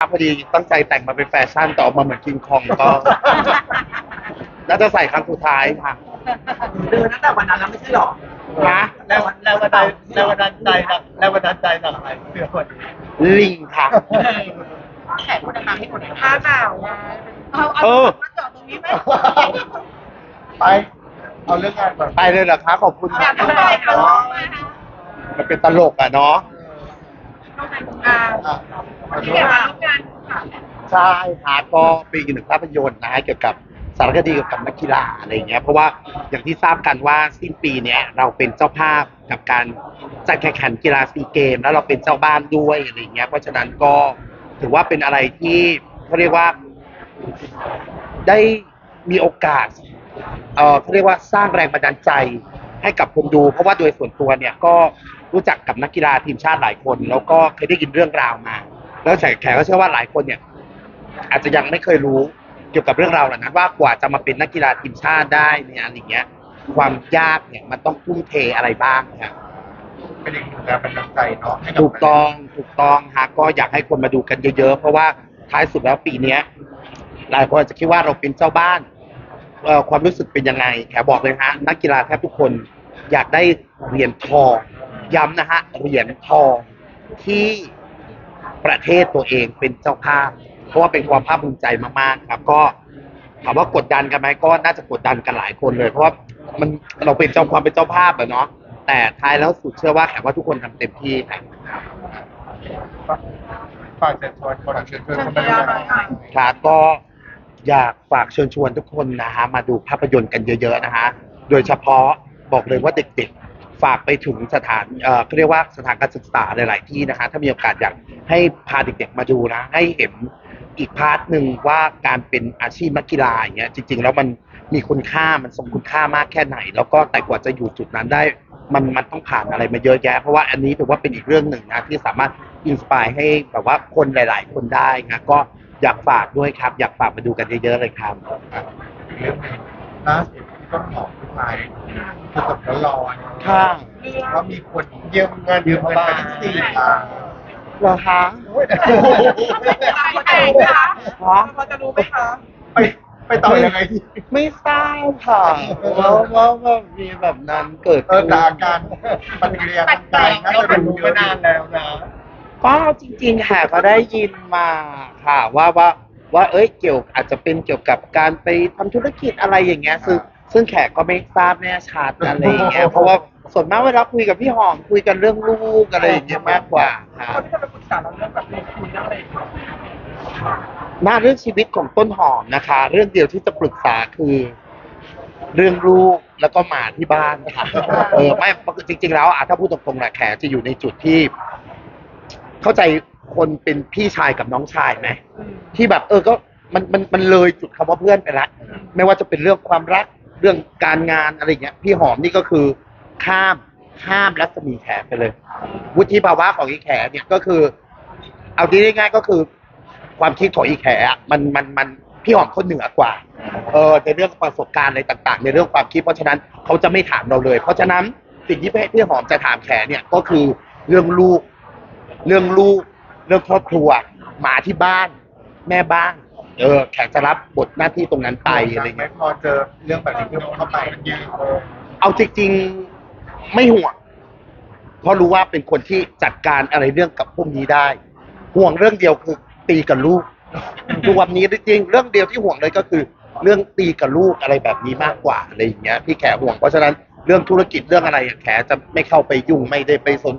พอดีตั้งใจแต่งมาเป็นแฟชั่นแต่ออกมาเหมือนคิงคองก็ น่าจะใส่ครั้งสุดท้ายค่ะเดินตั้งแต่วันนั้นแล้วไม่ใช่หรอนะแรงแรงบันดาลแรงบันดาลใจจากแรงบันดาลใจจากอะไรเสื้อคนนี้ลิงค่ะแขกคนดังๆให้คนผ้าหนาวไงเอาเอาเออมาจอดตรงนี้ไหมไป เอาเรื่องงานก่อนไปเลยเหรอคะขอบคุณอยากค่ะไปค่ะมันเป็นตลกอะเนาะ อะขอโทเกี่ยวษกับงานค่ะใช่ค่ะก็เป็นอีกหนึ่งภาพยนตร์นะเกี่ยวกับสารคดีเกี่ยวกับนักกีฬาอะไรอย่างเงี้ยเพราะว่าอย่างที่ทราบกันว่าสิ้นปีเนี้ยเราเป็นเจ้าภาพกับการจัดแข่งขันกีฬาซีเกม แล้วเราเป็นเจ้าบ้านด้วยอะไรอย่างเงี้ยเพราะฉะนั้นก็ถือว่าเป็นอะไรที่เขาเรียกว่าได้มีโอกาสเอ่อเขาเรียกว่าสร้างแรงบันดาลใจให้กับคนดู เพราะว่าโดยส่วนตัวเนี่ยก็ รู้จักกับนักกีฬาทีมชาติหลายคน แล้วก็เคยได้ยินเรื่องราวมา แล้วแขกแขกก็เชื่อว่าหลายคนเนี่ย อาจจะยังไม่เคยรู้เกี่ยวกับเรื่องราวเหล่านั้นว่ากว่าจะมาเป็นนักกีฬาทีมชาติได้เนี่ยอะไรอย่างเงี้ย ความยากเนี่ยมันต้องทุ่มเทอะไรบ้างนะครับเป็นอีกหนึ่งแรงบันดาลใจเนาะให้บถูกต้องถูกต้องฮะก็อยากให้คนมาดูกันเยอะๆ เพราะว่าท้ายสุดแล้วปีเนี้ยหลายคนอาจจะคิดว่าเราเป็นเจ้าบ้านเอ่อความรู้สึกเป็นยังไง แขบอกเลยฮะนักกีฬาแทบทุกคนอยากได้เหรียญทอง ย้ำนะฮะเหรียญทองที่ประเทศตัวเองเป็นเจ้าภาพ เพราะว่าเป็นความภาคภูมิใจมากๆครับ ก็ถามว่ากดดันกันไหมก็น่าจะกดดันกันหลายคนเลย เพราะว่ามันเราเป็นเจ้าความเป็นเจ้าภาพอะเนาะแต่ท้ายแล้วสุดเชื่อว่าแขกว่าทุกคนทำเต็มที่ครับฝากเชิญชวนคนเชิญชวนคนมาดูหน่อยครับก็อยากฝากเชิญชวนทุกคนนะฮะมาดูภาพยนตร์กันเยอะ ๆ นะฮะโดยเฉพาะบอกเลยว่าเด็กๆ ฝากไปถึงสถานเอ่อเขาเรียกว่าสถานการศึกษาหลาย ๆ ที่นะฮะถ้ามีโอกาสอยากให้พาเด็ก ๆ มาดูนะ ให้เห็นอีกพาร์ทหนึ่งว่าการเป็นอาชีพนักกีฬาอย่างเงี้ยจริง ๆ แล้วมันมีคุณค่ามันสมคุณค่ามากแค่ไหน แล้วก็แต่กว่าจะอยู่จุดนั้นได้ มันมันต้องผ่านอะไรมาเยอะแยะ เพราะว่าอันนี้ถือว่าเป็นอีกเรื่องหนึ่งนะที่สามารถอินสปายให้แบบว่าคนหลาย ๆ คนได้นะก็อยากฝากด้วยครับ อยากฝากมาดูกันเยอะ ๆ เลยครับ ล่าสุด ต้นหอมผู้ชายสดๆร้อนๆค่ะว่ามีคนยืมเงินยืมเงินไปทั้งสี่ล้านเหรอคะโอ้ยใครคะฮะพอจะรู้ไหมคะไปไปต่อยังไงดีไม่ทราบค่ะว่าว่าว่ามีแบบนั้นเกิดเออแต่อาการปฏิกิริยาทางกายน่าจะเป็นรู้มานานแล้วนะ ก็จริงๆค่ะก็ได้ยินมาค่ะว่าว่าว่าเอ้ยเกี่ยวอาจจะเป็นเกี่ยวกับการไปทำธุรกิจอะไรอย่างเงี้ยซึ่ง ซึ่งแขกก็ไม่ทราบแน่ชัดอะไรอย่างเงี้ยเพราะว่าส่วนมากเวลาคุยกับพี่หอมคุยกันเรื่องลูกอะไรอย่างเงี้ยมากกว่าค่ะคนที่จะไปปรึกษาเราเรื่องแบบลงทุนเรื่องอะไรคะหน้าเรื่องชีวิตของต้นหอมนะคะ เรื่องเดียวที่จะปรึกษาคือ เรื่องลูกแล้วก็หมาที่บ้านค่ะเออไม่จริง ๆ แล้วอะถ้าพูดตรงๆนะแขจะอยู่ในจุดที่ เข้าใจคนเป็นพี่ชายกับน้องชายไหม ที่แบบเออก็มันมันมันเลยจุดคำว่าเพื่อนไปละไม่ว่าจะเป็นเรื่องความรัก เรื่องการงานอะไรอย่างเงี้ยพี่หอมนี่ก็คือข้ามข้ามรัศมีแขไปเลย วุฒิภาวะของอีแขเนี่ยก็คือ เอาที่ง่ายๆก็คือ ความคิดของอีแขอะมันมันมันพี่หอมเขาเหนือกว่า เออในเรื่องประสบการณ์อะไรต่าง ๆ ในเรื่องความคิดเพราะฉะนั้นเขาจะไม่ถามเราเลย เพราะฉะนั้นสิ่งที่พี่หอมจะถามแขเนี่ยก็คือเรื่องลูก เรื่องลูก เรื่องครอบครัว หมาที่บ้าน แม่บ้าน เออแขกจะรับบทหน้าที่ตรงนั้นไปอะไรไม่เงี้ย พอเจอเรื่องแบบนี้คือเข้าไปมันยืนโอ้เอาจริงๆไม่ห่วง เพราะรู้ว่าเป็นคนที่จัดการอะไรเรื่องกับพวกนี้ได้ ห่วงเรื่องเดียวคือตีกับลูกทุกวันนี้จริงๆเรื่องเดียวที่ห่วงเลยก็คือ เรื่องตีกับลูกอะไรแบบนี้มากกว่าอะไรอย่างเงี้ยพี่แขห่วงเพราะฉะนั้นเรื่องธุรกิจเรื่องอะไรอะแขจะไม่เข้าไปยุ่งไม่ได้ไปสน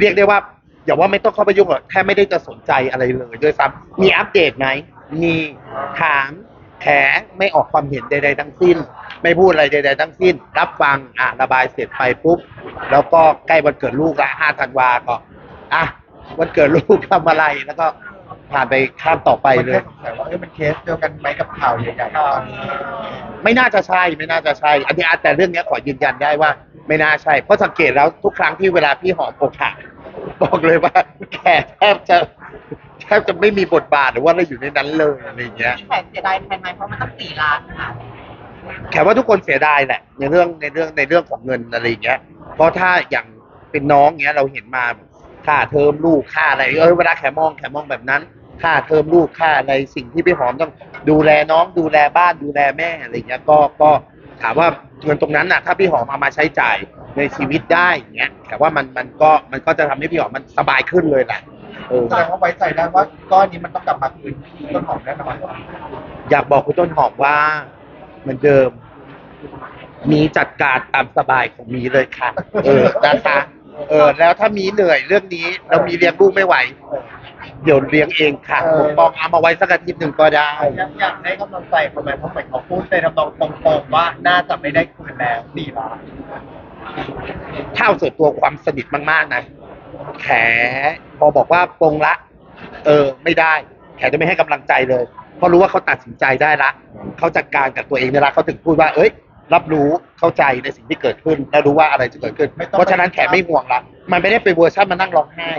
เรียกได้ว่าอย่าว่าไม่ต้องเข้าไปยุ่งหรอกแค่ไม่ได้จะสนใจอะไรเลยด้วยซ้ำมีอัปเดตไหม มีถามแขไม่ออกความเห็นใด ๆ ทั้งสิ้น ไม่พูดอะไรใด ๆ ทั้งสิ้น รับฟังอะระบายเสร็จไปปุ๊บ แล้วก็ใกล้วันเกิดลูกละห้าธันวาก็อะวันเกิดลูกทำอะไรแล้วก็ผ่านไปข้ามต่อไปไปเลเลยยสงสัยว่าเอ้ยมันเคสเดียวกันไหมกับข่าวใหญ่ๆตอนนี้ไม่น่าจะใช่ไม่น่าจะใช่ อันนี้แต่เรื่องเนี้ยขอยืนยันได้ว่า ไม่น่าใช่เพราะสังเกตแล้วทุกครั้งที่เวลาพี่หอมอกหักบอกเลยว่าแกแทบจะ แทบจะไม่มีบทบาทหรือว่าอะไรอยู่ในนั้นเลยอะไรอย่างเงี้ยมีแผนเสียดายแทนไหมเพราะมันตั้งสี่ล้านค่ะแขกว่าทุกคนเสียดายแหละในเรื่องในเรื่องในเรื่องของเงินอะไรอย่างเงี้ย เพราะถ้าอย่างเป็นน้องเงี้ยเราเห็นมาค่าเทอมลูกค่าอะไรเออเวลาแขมองแขมองแบบนั้น ค่าเทอมลูกค่าอะไรสิ่งที่พี่หอมต้องดูแลน้องดูแลบ้านดูแลแม่อะไรเงี้ยก็ก็ถามว่าเงินตรงนั้นน่ะ ถ้าพี่หอมเอามาใช้จ่ายในชีวิตได้อย่างเงี้ยแต่ว่ามันมันก็มันก็จะทำให้พี่หอมมันสบายขึ้นเลยแหละเออ แสดงว่าไว้ใจได้ว่าก้อนนี้มันต้องกลับมาคืนต้นหอมแน่นอนอยากบอกคุณต้นหอมว่า เหมือนเดิม มีจัดการตามสบายของมีเลยค่ะ เออนะคะเออ แล้วถ้ามีเหนื่อยเรื่องนี้แล้วมีเลี้ยงลูกไม่ไหว เดี๋ยวเลี้ยงเองค่ะผมบอกเอามาไว้สักอาทิตย์หนึ่งก็ได้อยากอยากให้กำลังใจเขาไหมเพราะเหมือนเขาพูดในทำนองตรงๆว่าน่าจะไม่ได้คืนแล้วสี่ล้านถ้าเอาส่วนตัวความสนิทมากๆนะแข พอบอกว่าปรงละ เออ ไม่ได้ แขจะไม่ให้กำลังใจเลย เพราะรู้ว่าเขาตัดสินใจได้ละเขาจัดการกับตัวเองได้ละเขาถึงพูดว่า เอ้ย รับรู้เข้าใจในสิ่งที่เกิดขึ้น และรู้ว่าอะไรจะเกิดขึ้นเพราะฉะนั้นแขไม่ห่วงละมันไม่ได้เป็นเวอร์ชันมานั่งร้องไห้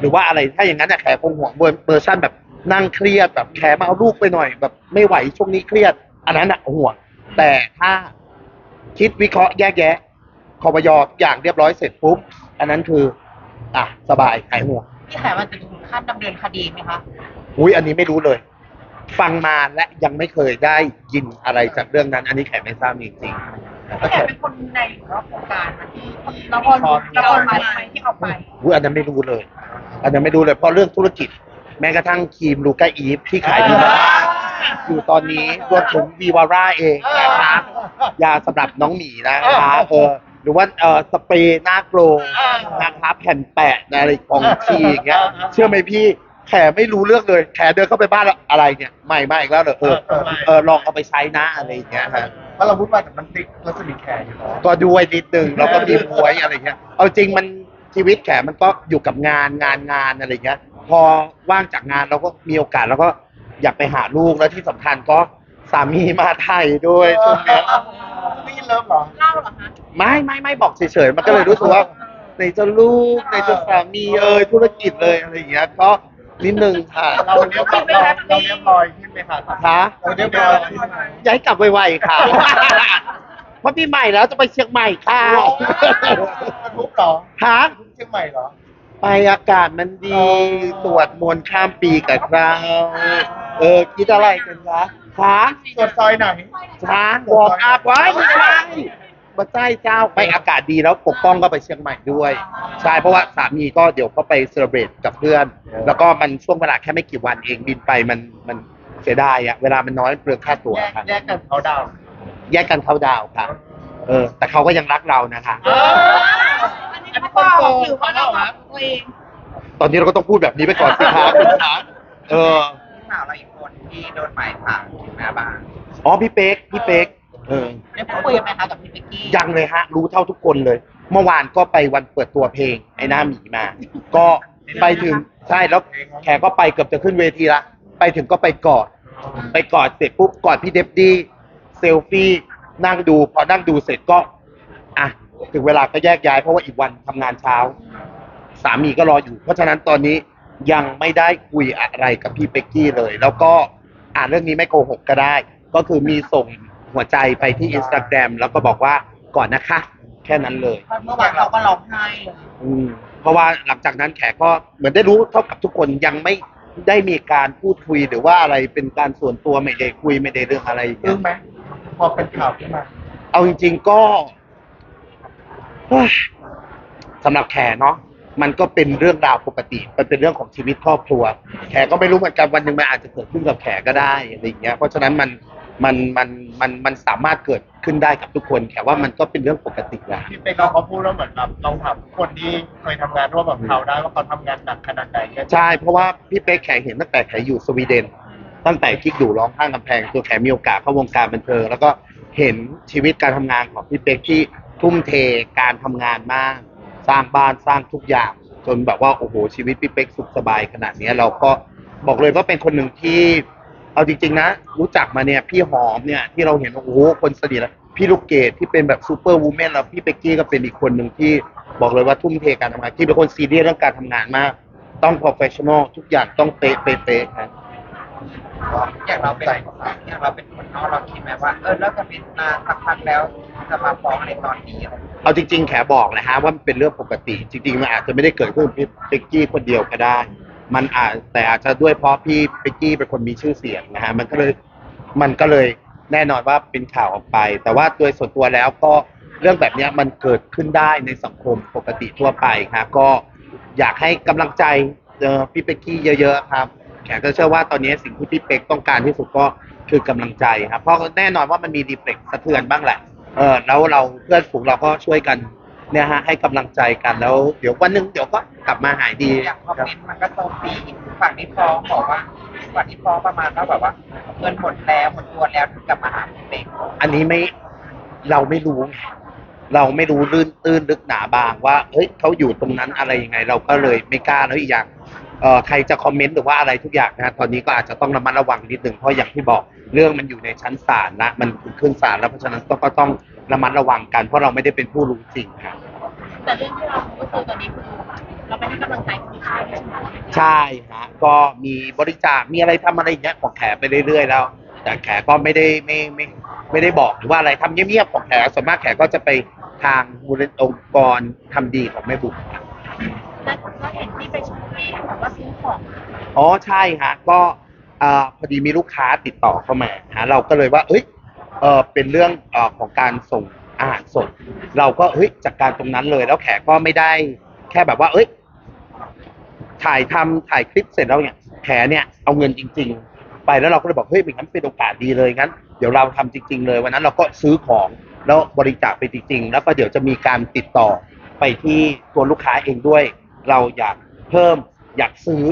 หรือว่าอะไรถ้าอย่างนั้นน่ะแขคงห่วงเวอร์เวอร์ชันแบบนั่งเครียดแบบแขมาเอาลูกไปหน่อย แบบไม่ไหวช่วงนี้เครียด อันนั้นน่ะห่วง แต่ถ้า คิดวิเคราะห์แยกแยะคอปยอทุกอย่างเรียบร้อยเสร็จปุ๊บ อันนั้นคือ อะ สบายหายห่วง พี่แขมันจะถึงขั้นดำเนินคดีไหมคะ อุ้ยอันนี้ไม่รู้เลย ฟังมาและยังไม่เคยได้ยินอะไรจากเรื่องนั้น อันนี้แขกไม่ทราบจริงพี่แขเป็นคนในหรือว่าโครงการมาที่ที่ละละคครรละครไหมที่เอาไปๆอุ้ยอันนั้นไม่รู้เลย อันนั้นไม่รู้เลยเพราะเรื่องธุรกิจ แม้กระทั่งครีมลูก้าอีฟที่ขายดีมากอยู่ตอนนี้รวมถึงวีวาร่าเองนะคะยาสำหรับน้องหมีนะคะเออ หรือว่าเออสเปรย์หน้าโกลว์นะคะแผ่นแปะอะไรของชีอย่างเงี้ย เชื่อไหมพี่แขไม่รู้เรื่องเลยแขเดินเข้าไปบ้านแล้วอะไรเนี่ยใหม่มาอีกแล้วเหรอเออเออลองเอาไปใช้นะอะไรอย่างเงี้ยฮะ เพราะเราพูดมาแต่มันติดรัศมีแขอยู่แล้ว ก็ด้วยนิดนึงแล้วก็มีบวยอะไรเงี้ย เอาจริงมันชีวิตแขมันก็อยู่กับงานงานงานอะไรเงี้ย พอว่างจากงานเราก็มีโอกาสแล้วก็อยากไปหาลูกแล้วที่สำคัญก็สามีมาไทยด้วยช่วงเนี้ยนี่เริ่มเหรอ เล่าเหรอคะ ไม่ไม่ไม่บอกเฉยๆมันก็เลยรู้สึกว่าในจะลูกในจะสามีเอ่ยธุรกิจเลยอะไรอย่างเงี้ยก็นิดนึงค่ะเราเรียบร้อยเราเราเรียบร้อยขึ้นไหมคะคะเราเรียบร้อยขึ้นไหมย้ายกลับไวๆค่ะเพราะปีใหม่แล้วจะไปเชียงใหม่ค่ะทุกเหรอฮะทุกเชียงใหม่เหรอไปอากาศมันดีสวดมนต์ข้ามปีกับเราเออคิดอะไรกันคะคะส่วนซอยไหนช้างวอร์มอัพไว้ไม่ใช่ มาใต้เจ้าไปอากาศดีแล้วปกป้องก็ไปเชียงใหม่ด้วย ใช่เพราะว่าสามีก็เดี๋ยวก็ไปเซเลบรตกับเพื่อน แล้วก็มันช่วงเวลาแค่ไม่กี่วันเองบินไปมันมันเสียดายอะเวลามันน้อยเปลืองค่าตั๋วแยกค่ะแยกกันเขาดาวน์แยกกันเข้าดาวน์ค่ะเออ แต่เขาก็ยังรักเรานะคะอันนี้เขาบอกหรือว่าเราบอกตัวเองตอนนี้เราก็ต้องพูดแบบนี้ไปก่อนสิคะคุณคะเออสาวเราอีกคนที่โดนหมายขังถึงหน้าบ้านอ๋อพี่เป๊กพี่เป๊ก เออได้พูดคุยกันไหมคะกับพี่เป๊กกี้ยังเลยฮะ รู้เท่าทุกคนเลย เมื่อวานก็ไปวันเปิดตัวเพลงไอ้หน้าหมีมา ก็ไปถึงใช่แล้วแขกก็ไปเกือบจะขึ้นเวทีละ ไปถึงก็ไปกอด ไปกอดเสร็จปุ๊บกอดพี่เดฟดี้เซลฟี่นั่งดู พอนั่งดูเสร็จก็อะถึงเวลาก็แยกย้ายเพราะว่าอีกวันทำงานเช้า สามีก็รออยู่ เพราะฉะนั้นตอนนี้ยังไม่ได้คุยอะไรกับพี่เป็กกี้เลย แล้วก็อ่านเรื่องนี้ไม่โกหกก็ได้ ก็คือมีส่ง หัวใจไปที่อินสตาแกรมแล้วก็บอกว่าก่อนนะคะ แค่นั้นเลย เมื่อวานเราก็ร้องไห้เลยอืมเพราะว่าหลังจากนั้นแขกก็เหมือนได้รู้เท่ากับทุกคนยังไม่ได้มีการพูดคุยหรือว่าอะไรเป็นการส่วนตัวไม่ได้คุยไม่ได้เรื่องอะไรอย่างอึ้เงี้งยไหมพอเป็นข่าวขึ้นมา เอาจริงๆก็เฮ้ยสำหรับแขเนาะมันก็เป็นเรื่องราวปกติ มันเป็นเรื่องของชีวิตครอบครัว แขก็ไม่รู้เหมือนกันวันหนึ่งมันอาจจะเกิดขึ้นกับแขก็ได้อะไรอย่างเงี้ยเพราะฉะนั้นมัน มันมันมันมันสามารถเกิดขึ้นได้กับทุกคนแขว่ามันก็เป็นเรื่องปกติแหละที่เป็นเราเขาพูดแล้วเหมือนแบบเราถามทุกคนที่เคยทำงานร่วมกับเขาได้ว่าเขาทำงานหนักขนาดไหนเนี่ยใช่เพราะว่าพี่เป๊กแขเห็นตั้งแต่แขอยู่สวีเดน ตั้งแต่คิกดูร้องข้างกำแพงตัวแขมีโอกาสเข้าวงการบันเทิงแล้วก็เห็นชีวิตการทำงานของพี่เป๊กที่ทุ่มเทการทำงานมาก สร้างบ้านสร้างทุกอย่าง จนแบบว่าโอ้โหชีวิตพี่เป๊กสุขสบายขนาดเนี้ยเราก็บอกเลยว่าเป็นคนหนึ่งที่ เอาจริง ๆ นะ รู้จักมาเนี่ยพี่หอมเนี่ยที่เราเห็นว่าโอ้โหคนสนิทแล้วพี่ลูกเกดที่เป็นแบบซูเปอร์วูแมนแล้วพี่เป๊กกี้ก็เป็นอีกคนหนึ่งที่บอกเลยว่าทุ่มเทการทำงานที่เป็นคนซีเรียสเรื่องการทำงานมาก ต้อง professional ทุกอย่างต้องเป๊ะเป๊ะเป๊ะครับ อย่างเราเป็นอย่างเราเป็นคนนอกเราคิดไหมว่า เออแล้วจะเป็นมาสักพักแล้วจะมาฟ้องในตอนนี้อะไรเอาจริง ๆ แขบอกนะฮะว่ามันเป็นเรื่องปกติ จริงๆมันอาจจะไม่ได้เกิดขึ้นกับพี่เป๊กกี้คนเดียวก็ได้ มันอาจแต่อาจจะด้วยเพราะพี่เป๊กกี้เป็นคนมีชื่อเสียงนะฮะมันก็เลยมันก็เลยแน่นอนว่าเป็นข่าวออกไป แต่ว่าโดยส่วนตัวแล้วก็เรื่องแบบนี้มันเกิดขึ้นได้ในสังคมปกติทั่วไปครับก็อยากให้กำลังใจเออพี่เป๊กกี้เยอะๆครับแขกก็เชื่อว่าตอนนี้สิ่งที่พี่เป๊กต้องการที่สุดก็คือกำลังใจครับเพราะแน่นอนว่ามันมีรีเฟล็กสะเทือนบ้างแหละเออแล้วเราเพื่อนฝูงเราก็ช่วยกัน เนี่ยฮะให้กำลังใจกันแล้ว เดี๋ยววันหนึ่งเดี๋ยวก็กลับมาหายดีอย่างคอมเมนต์มันก็โจมตีฝั่งที่ฟ้องบอกว่าฝั่งที่ฟ้องประมาณว่าแบบว่าเงินหมดแล้วหมดตัวแล้วถึงกลับมาหาพี่เป๊กอันนี้ไม่เราไม่รู้ไงเราไม่รู้ลื่นตื้นลึกหนาบางว่าเฮ้ยเขาอยู่ตรงนั้นอะไรยังไง เราก็เลยไม่กล้าแล้วอีกอย่างเอ่อใครจะคอมเมนต์หรือว่าอะไรทุกอย่างนะฮะตอนนี้ก็อาจจะต้องระมัดระวังนิดหนึ่งเพราะอย่างที่บอกเรื่องมันอยู่ในชั้นศาลนะมันขึ้นศาลแล้วเพราะฉะนั้นก็ต้อง ระมัดระวังกันเพราะเราไม่ได้เป็นผู้รู้จริงครับ แต่เรื่องที่เราพูดคือตอนนี้คือเราไปให้กำลังใจคุณค่ายใช่ไหมใช่ฮะก็มีบริจาคมีอะไรทำอะไรอย่างเงี้ยของแขไปเรื่อยๆแล้ว แต่แขก็ไม่ได้ไม่ไม่ไม่ได้บอกหรือว่าอะไรทำเงียบๆของแขส่วนมากแขก็จะไปทางมูลนิธิองค์กรทำดีของแม่บุ๋มครับและก็เห็นที่ไปช้อปปี้บอกว่าซื้อของอ๋อใช่ฮะก็เอ่อพอดีมีลูกค้าติดต่อเข้ามาฮะเราก็เลยว่าเอ้ย เออเป็นเรื่องเออของการส่งอาหารสด เราก็เฮ้ยจัดการตรงนั้นเลย แล้วแขกก็ไม่ได้แค่แบบว่า เอ้ย ถ่ายทำถ่ายคลิปเสร็จแล้วเนี่ยแขเนี่ยเอาเงินจริง ๆ ไปแล้วเราก็เลยบอกเฮ้ยเป็นงั้นเป็นโอกาสดีเลยงั้นเดี๋ยวเราทำจริง ๆ เลยวันนั้นเราก็ซื้อของแล้วบริจาคไปจริงๆ แล้วก็เดี๋ยวจะมีการติดต่อไปที่ตัวลูกค้าเองด้วย เราอยากเพิ่มอยากซื้อ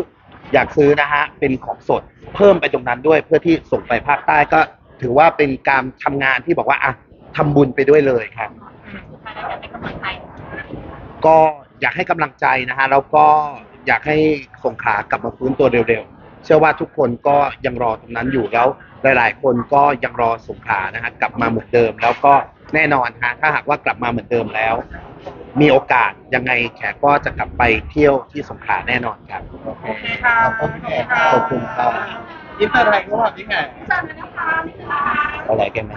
อยากซื้อนะฮะเป็นของสดเพิ่มไปตรงนั้นด้วยเพื่อที่ส่งไปภาคใต้ก็ ถือว่าเป็นการทำงานที่บอกว่าอะทำบุญไปด้วยเลยครับ สุดท้ายแล้วอยากให้กำลังใจก็อยากให้กำลังใจนะฮะแล้วก็อยากให้สงขลากลับมาฟื้นตัวเร็วๆ เชื่อว่าทุกคนก็ยังรอตรงนั้นอยู่แล้ว หลายๆ คนก็ยังรอสงขลานะฮะกลับมาเหมือนเดิม แล้วก็แน่นอนฮะถ้าหากว่ากลับมาเหมือนเดิมแล้ว มีโอกาสยังไงแขกก็จะกลับไปเที่ยวที่สงขลาแน่นอนครับ โอเคโอเคค่ะขอบคุณแขกขอบคุณครับ อินเตอร์ไทยก็แบบนี้ไงจันนะคะนี่คืออะไรกันไหม